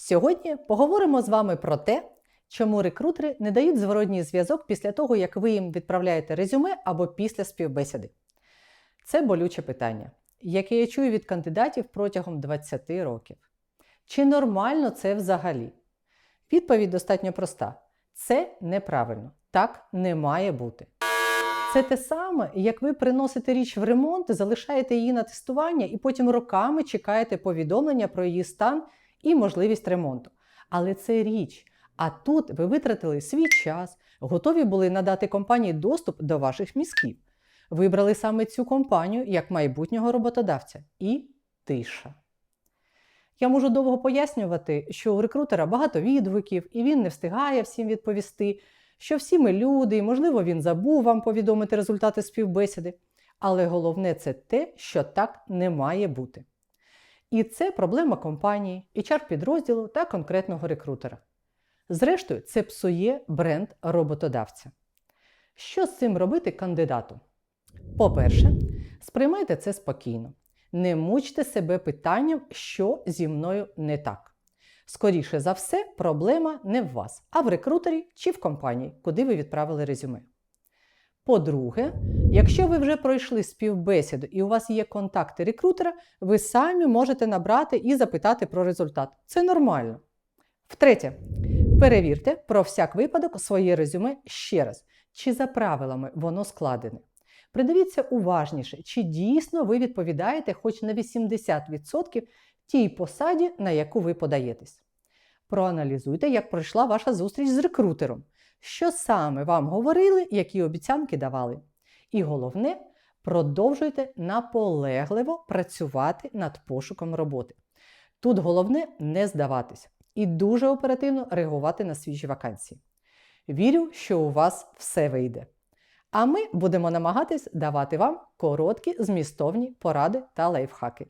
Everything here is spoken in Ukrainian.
Сьогодні поговоримо з вами про те, чому рекрутери не дають зворотній зв'язок після того, як ви їм відправляєте резюме або після співбесіди. Це болюче питання, яке я чую від кандидатів протягом 20 років. Чи нормально це взагалі? Відповідь достатньо проста: це неправильно. Так не має бути. Це те саме, як ви приносите річ в ремонт, залишаєте її на тестування і потім роками чекаєте повідомлення про її стан і можливість ремонту. Але це річ. А тут ви витратили свій час, готові були надати компанії доступ до ваших мізків. Вибрали саме цю компанію як майбутнього роботодавця. І тиша. Я можу довго пояснювати, що у рекрутера багато відгуків, і він не встигає всім відповісти, що всі ми люди, і, можливо, він забув вам повідомити результати співбесіди. Але головне це те, що так не має бути. І це проблема компанії, HR-підрозділу та конкретного рекрутера. Зрештою, це псує бренд роботодавця. Що з цим робити кандидату? По-перше, сприймайте це спокійно. Не мучте себе питанням, що зі мною не так. Скоріше за все, проблема не в вас, а в рекрутері чи в компанії, куди ви відправили резюме. По-друге, якщо ви вже пройшли співбесіду і у вас є контакти рекрутера, ви самі можете набрати і запитати про результат. Це нормально. Втретє, перевірте про всяк випадок своє резюме ще раз, чи за правилами воно складене. Придивіться уважніше, чи дійсно ви відповідаєте хоч на 80% тій посаді, на яку ви подаєтесь. Проаналізуйте, як пройшла ваша зустріч з рекрутером, що саме вам говорили, які обіцянки давали. І головне, продовжуйте наполегливо працювати над пошуком роботи. Тут головне не здаватись і дуже оперативно реагувати на свіжі вакансії. Вірю, що у вас все вийде. А ми будемо намагатись давати вам короткі змістовні поради та лайфхаки.